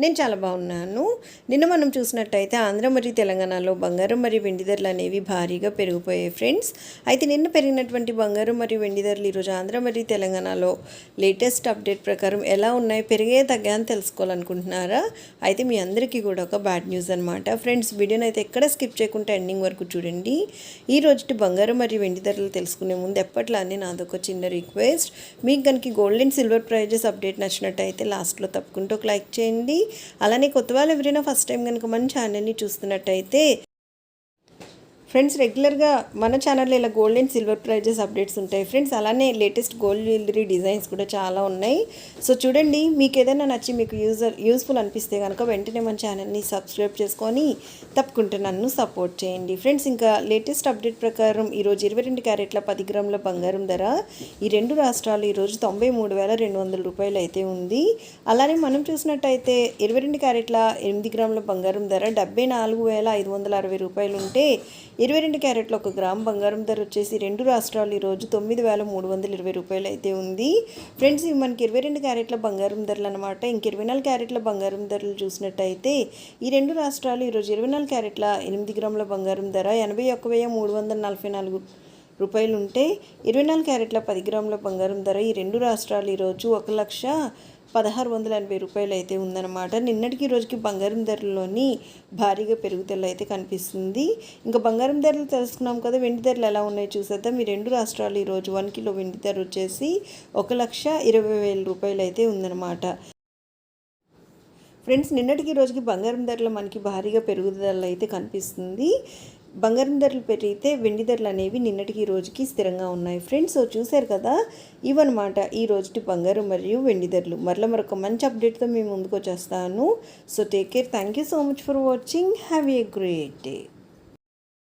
నేను చాలా బాగున్నాను. నిన్న మనం చూసినట్టయితే ఆంధ్ర మరియు తెలంగాణలో బంగారం మరియు వెండి ధరలు అనేవి భారీగా పెరిగిపోయాయి ఫ్రెండ్స్. అయితే నిన్న పెరిగినటువంటి బంగారం మరియు వెండి ధరలు ఈరోజు ఆంధ్ర మరియు తెలంగాణలో లేటెస్ట్ అప్డేట్ ప్రకారం ఎలా ఉన్నాయి పెరిగే తగ్గా అని తెలుసుకోవాలనుకుంటున్నారా? అయితే మీ అందరికీ కూడా ఒక బ్యాడ్ న్యూస్ అనమాట ఫ్రెండ్స్ వీడియోని అయితే ఎక్కడ స్కిప్ చేయకుండా ఎండింగ్ వరకు చూడండి. ఈ రోజు బంగారం మరియు వెండి ధరలు తెలుసుకునే ముందు ఎప్పట్లానే నాదొక చిన్న రిక్వెస్ట్. మీకు కనుక gold and silver prizes update నచ్చినట్టయితే లాస్ట్లో తప్పకుండా ఒక లైక్ చేయండి. అలానే కొత్త వాళ్ళు ఎవరైనా ఫస్ట్ టైం కనుక మన ఛానల్ని చూస్తున్నట్టయితే ఫ్రెండ్స్ రెగ్యులర్గా మన ఛానల్లో ఇలా gold and silver prizes updates ఉంటాయి. ఫ్రెండ్స్ అలానే లేటెస్ట్ గోల్డ్ జ్యువెలరీ డిజైన్స్ కూడా చాలా ఉన్నాయి. సో చూడండి మీకు ఏదైనా నచ్చి మీకు యూజర్ యూస్ఫుల్ అనిపిస్తే కనుక వెంటనే మన ఛానల్ని సబ్స్క్రైబ్ చేసుకొని తప్పకుండా నన్ను సపోర్ట్ చేయండి. ఫ్రెండ్స్ ఇంకా లేటెస్ట్ అప్డేట్ ప్రకారం ఈరోజు ఇరవై రెండు క్యారెట్ల పది గ్రాముల బంగారం ధర. ఈ రెండు రాష్ట్రాలు ఈరోజు తొంభై మూడు వేల రెండు వందల రూపాయలు అయితే ఉంది. అలానే మనం చూసినట్టయితే ఇరవై రెండు క్యారెట్ల ఎనిమిది గ్రాముల బంగారం ధర డెబ్బై నాలుగు వేల ఐదు వందల అరవై రూపాయలు ఉంటే ఇరవై రెండు క్యారెట్ల ఒక గ్రామ్ బంగారం ధర వచ్చేసి రెండు రాష్ట్రాలు ఈరోజు తొమ్మిది వేల మూడు వందల ఇరవై రూపాయలు అయితే ఉంది. ఫ్రెండ్స్ ఇవి మనకి ఇరవై రెండు క్యారెట్ల బంగారం ధరలు అనమాట ఇంక ఇరవై నాలుగు క్యారెట్ల బంగారం ధరలు చూసినట్టయితే ఈ రెండు రాష్ట్రాలు ఈరోజు ఇరవై నాలుగు క్యారెట్ల ఎనిమిది గ్రాముల బంగారం ధర ఎనభై ఒక్క వెయ్యి మూడు వందల నలభై నాలుగు రూపాయలు ఉంటే ఇరవై నాలుగు క్యారెట్ల పది గ్రాముల బంగారం ధర ఈ రెండు రాష్ట్రాలు ఈరోజు ఒక లక్ష పదహారు వందల ఎనభై రూపాయలు అయితే ఉందన్నమాట. నిన్నటికి రోజుకి బంగారం ధరలోని భారీగా పెరుగుదల అయితే కనిపిస్తుంది. ఇంకా బంగారం ధరలు తెలుసుకున్నాం కదా వెండి ధరలు ఎలా ఉన్నాయో చూసేద్దాం. ఈ రెండు రాష్ట్రాలు ఈరోజు వన్ కిలో వెండి ధర వచ్చేసి ఒక లక్ష ఇరవై వేల రూపాయలు అయితే ఉందన్నమాట. ఫ్రెండ్స్ నిన్నటికి రోజుకి బంగారం ధరలు మనకి భారీగా పెరుగుదల అయితే కనిపిస్తుంది. బంగారం ధరలు పెరిగితే వెండి ధరలు అనేవి నిన్నటికి రోజుకి స్థిరంగా ఉన్నాయి ఫ్రెండ్స్. సో చూశారు కదా ఇవన్నమాట ఈ రోజుటి బంగారం మరియు వెండి ధరలు. మరలా మరొక మంచి అప్డేట్తో మేము ముందుకు వచ్చేస్తాను. So take care thank you so much for watching have a great day